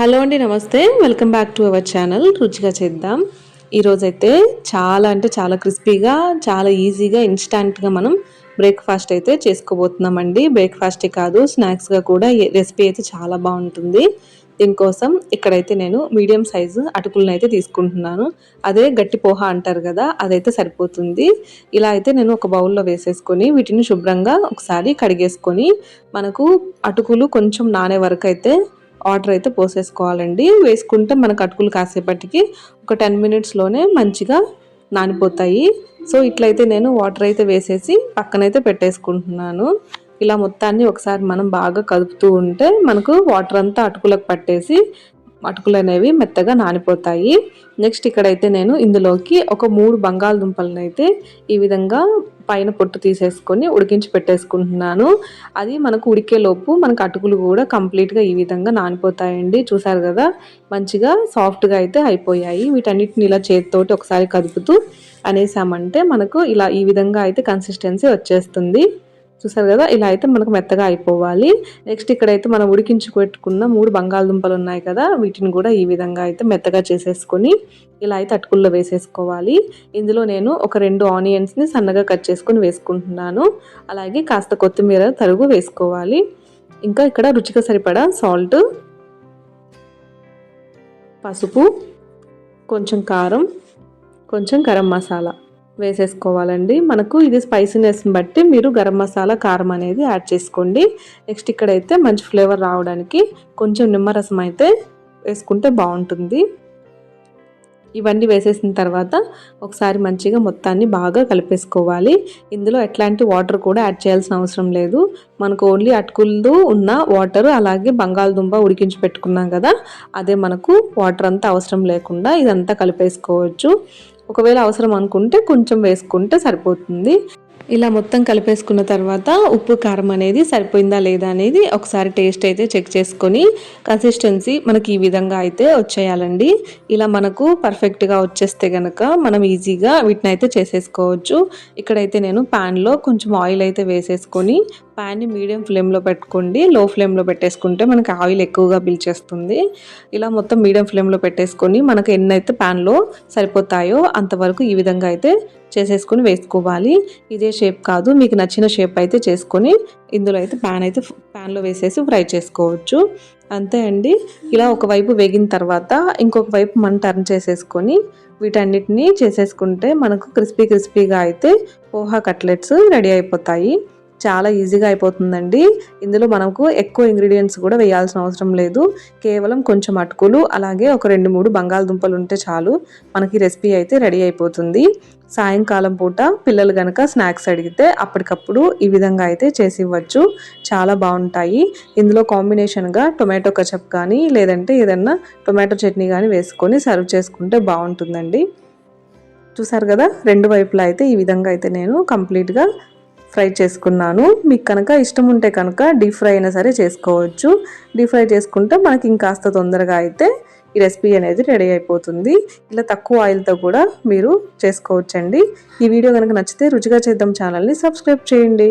Hello అండి నమస్తే. Welcome back to our channel. రుచిగా చేద్దాం. ఈరోజైతే చాలా అంటే చాలా క్రిస్పీగా చాలా ఈజీగా ఇన్స్టాంట్గా మనం బ్రేక్ఫాస్ట్ అయితే చేసుకోబోతున్నామండి. బ్రేక్ఫాస్టే కాదు స్నాక్స్గా కూడా రెసిపీ అయితే చాలా బాగుంటుంది. దీనికోసం ఇక్కడైతే నేను మీడియం సైజు అటుకులను అయితే తీసుకుంటున్నాను. అదే గట్టి పోహ అంటారు కదా అదైతే సరిపోతుంది. ఇలా అయితే నేను ఒక బౌల్లో వేసేసుకొని వీటిని శుభ్రంగా ఒకసారి కడిగేసుకొని మనకు అటుకులు కొంచెం నానే వరకు అయితే ఆర్డర్ అయితే పోసేసుకోవాలండి. వేసుకుంటే మనకు అటుకులు కాసేపటికి ఒక టెన్ మినిట్స్లోనే మంచిగా నానిపోతాయి. సో ఇట్లయితే నేను వాటర్ అయితే వేసేసి పక్కనైతే పెట్టేసుకుంటున్నాను. ఇలా మొత్తాన్ని ఒకసారి మనం బాగా కదుపుతూ ఉంటే మనకు వాటర్ అంతా అటుకులకు పట్టేసి మటుకులు అనేవి మెత్తగా నానిపోతాయి. నెక్స్ట్ ఇక్కడైతే నేను ఇందులోకి ఒక మూడు బంగాళదుంపలను అయితే ఈ విధంగా పైన పొట్టు తీసేసుకొని ఉడికించి పెట్టేసుకుంటున్నాను. అది మనకు ఉడికేలోపు మనకు అటుకులు కూడా కంప్లీట్గా ఈ విధంగా నానిపోతాయండి. చూసారు కదా? మంచిగా సాఫ్ట్గా అయితే అయిపోయాయి. వీటన్నిటిని ఇలా చేతితోటి ఒకసారి కదుపుతూ అనేసామంటే మనకు ఇలా ఈ విధంగా అయితే కన్సిస్టెన్సీ వచ్చేస్తుంది. చూసారు కదా? ఇలా అయితే మనకు మెత్తగా అయిపోవాలి. నెక్స్ట్ ఇక్కడైతే మనం ఉడికించి పెట్టుకున్న మూడు బంగాళదుంపలు ఉన్నాయి కదా? వీటిని కూడా ఈ విధంగా అయితే మెత్తగా చేసేసుకొని ఇలా అయితే అటుకుల్లో వేసేసుకోవాలి. ఇందులో నేను ఒక రెండు ఆనియన్స్ని సన్నగా కట్ చేసుకొని వేసుకుంటున్నాను. అలాగే కాస్త కొత్తిమీర తరుగు వేసుకోవాలి. ఇంకా ఇక్కడ రుచిగా సరిపడా సాల్ట్ పసుపు కొంచెం కారం కొంచెం గరం మసాలా. వేసేసుకోవాలండి. మనకు ఇది స్పైసీనెస్ని బట్టి మీరు గరం మసాలా కారం అనేది యాడ్ చేసుకోండి. నెక్స్ట్ ఇక్కడైతే మంచి ఫ్లేవర్ రావడానికి కొంచెం నిమ్మరసం అయితే వేసుకుంటే బాగుంటుంది. ఇవన్నీ వేసేసిన తర్వాత ఒకసారి మంచిగా మొత్తాన్ని బాగా కలిపేసుకోవాలి. ఇందులో ఎట్లాంటి వాటర్ కూడా యాడ్ చేయాల్సిన అవసరం లేదు. మనకు ఓన్లీ అటుకులు ఉన్న వాటర్ అలాగే బంగాళదుంప ఉడికించి పెట్టుకున్నాం కదా అదే మనకు వాటర్ అంతా అవసరం లేకుండా ఇదంతా కలిపేసుకోవచ్చు. ఒకవేళ అవసరం అనుకుంటే కొంచెం వేసుకుంటే సరిపోతుంది. ఇలా మొత్తం కలిపేసుకున్న తర్వాత ఉప్పు కారం అనేది సరిపోయిందా లేదా అనేది ఒకసారి టేస్ట్ అయితే చెక్ చేసుకొని కన్సిస్టెన్సీ మనకి ఈ విధంగా అయితే వచ్చేయాలండి. ఇలా మనకు పర్ఫెక్ట్గా వచ్చేస్తే కనుక మనం ఈజీగా వీటిని అయితే చేసేసుకోవచ్చు. ఇక్కడైతే నేను ప్యాన్లో కొంచెం ఆయిల్ అయితే వేసేసుకొని ప్యాన్ని మీడియం ఫ్లేమ్లో పెట్టుకోండి. లో ఫ్లేమ్లో పెట్టేసుకుంటే మనకి ఆయిల్ ఎక్కువగా పీల్చేస్తుంది ఇలా మొత్తం మీడియం ఫ్లేమ్లో పెట్టేసుకొని మనకు ఎన్నైతే ప్యాన్లో సరిపోతాయో అంతవరకు ఈ విధంగా అయితే చేసేసుకొని వేసుకోవాలి. ఇదే షేప్ కాదు మీకు నచ్చిన షేప్ అయితే చేసుకొని ఇందులో అయితే ప్యాన్ అయితే ప్యాన్లో వేసేసి ఫ్రై చేసుకోవచ్చు. అంతే అండి. ఇలా ఒకవైపు వేగిన తర్వాత ఇంకొక వైపు మనం టర్న్ చేసేసుకొని వీటన్నిటిని చేసేసుకుంటే మనకు క్రిస్పీ క్రిస్పీగా అయితే పోహా కట్లెట్స్ రెడీ అయిపోతాయి. చాలా ఈజీగా అయిపోతుందండి. ఇందులో మనకు ఎక్కువ ఇంగ్రీడియంట్స్ కూడా వేయాల్సిన అవసరం లేదు. కేవలం కొంచెం అటుకులు అలాగే ఒక రెండు మూడు బంగాళదుంపలు ఉంటే చాలు. మనకి రెసిపీ అయితే రెడీ అయిపోతుంది. సాయంకాలం పూట పిల్లలు కనుక స్నాక్స్ అడిగితే అప్పటికప్పుడు ఈ విధంగా అయితే చేసి ఇవ్వచ్చు. చాలా బాగుంటాయి. ఇందులో కాంబినేషన్గా టొమాటో కచప్ కానీ లేదంటే ఏదన్నా టొమాటో చట్నీ కానీ వేసుకొని సర్వ్ చేసుకుంటే బాగుంటుందండి. చూసారు కదా? రెండు వైపులా అయితే ఈ విధంగా అయితే నేను కంప్లీట్గా ఫ్రై చేసుకున్నాను. మీకు కనుక ఇష్టం ఉంటే కనుక డీప్ ఫ్రై అయినా సరే చేసుకోవచ్చు. డీప్ ఫ్రై చేసుకుంటే మనకి ఇంకాస్త తొందరగా అయితే ఈ రెసిపీ అనేది రెడీ అయిపోతుంది. ఇలా తక్కువ ఆయిల్తో కూడా మీరు చేసుకోవచ్చండి. ఈ వీడియో కనుక నచ్చితే రుచిగా చేద్దాం ఛానల్ని సబ్స్క్రైబ్ చేయండి.